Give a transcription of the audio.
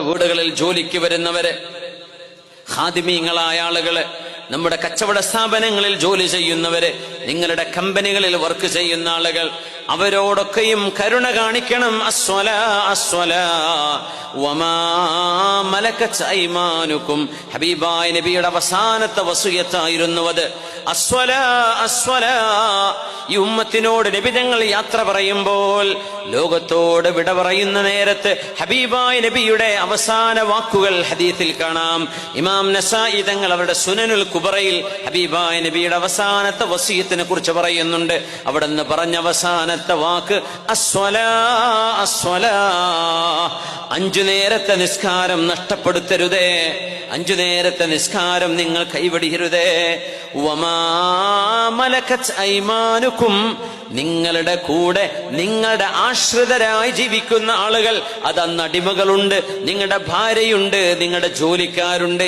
നമ്മുടെ വീടുകളിൽ ജോലിക്ക് വരുന്നവര് ഹാദിമീങ്ങളായ ആളുകൾ നമ്മുടെ കച്ചവട സ്ഥാപനങ്ങളിൽ ജോലി ചെയ്യുന്നവര് നിങ്ങളുടെ കമ്പനികളിൽ വർക്ക് ചെയ്യുന്ന ആളുകൾ അവരോടൊക്കെയും കരുണ കാണിക്കണം. അസ്വല അസ്വല. വമാ മലക്കത്ത് ഹബീബായ നബിയുടെ അവസാനത്തെ വസൂയത്തായിരുന്നു അത്. അസ്വല അസ്വല. ഈ ഉമ്മത്തിനോട് നബി തങ്ങൾ യാത്ര പറയുമ്പോൾ ലോകത്തോട് വിട പറയുന്ന നേരത്ത് ഹബീബായ നബിയുടെ അവസാന വാക്കുകൾ ഹദീത്തിൽ കാണാം. ഇമാം നസായി തങ്ങൾ അവരുടെ സുനനുൽ കുബറയിൽ ഹബീബായ നബിയുടെ അവസാനത്തെ വസീയത്തിനെ കുറിച്ച് പറയുന്നുണ്ട്. അവിടെ നിന്ന് പറഞ്ഞ അവസാനത്തെ വാക്ക്. അഞ്ചു നേരത്തെ നിസ്കാരം നഷ്ടപ്പെടുത്തരുതേ. അഞ്ചു നേരത്തെ നിസ്കാരം നിങ്ങൾ കൈവടിയരുതേ ഐമാനുക്കും. നിങ്ങളുടെ കൂടെ നിങ്ങളുടെ ആശ്രിതരായി ജീവിക്കുന്ന ആളുകൾ. അത് അടിമകളുണ്ട് നിങ്ങളുടെ ഭാര്യയുണ്ട് നിങ്ങളുടെ ജോലിക്കാരുണ്ട്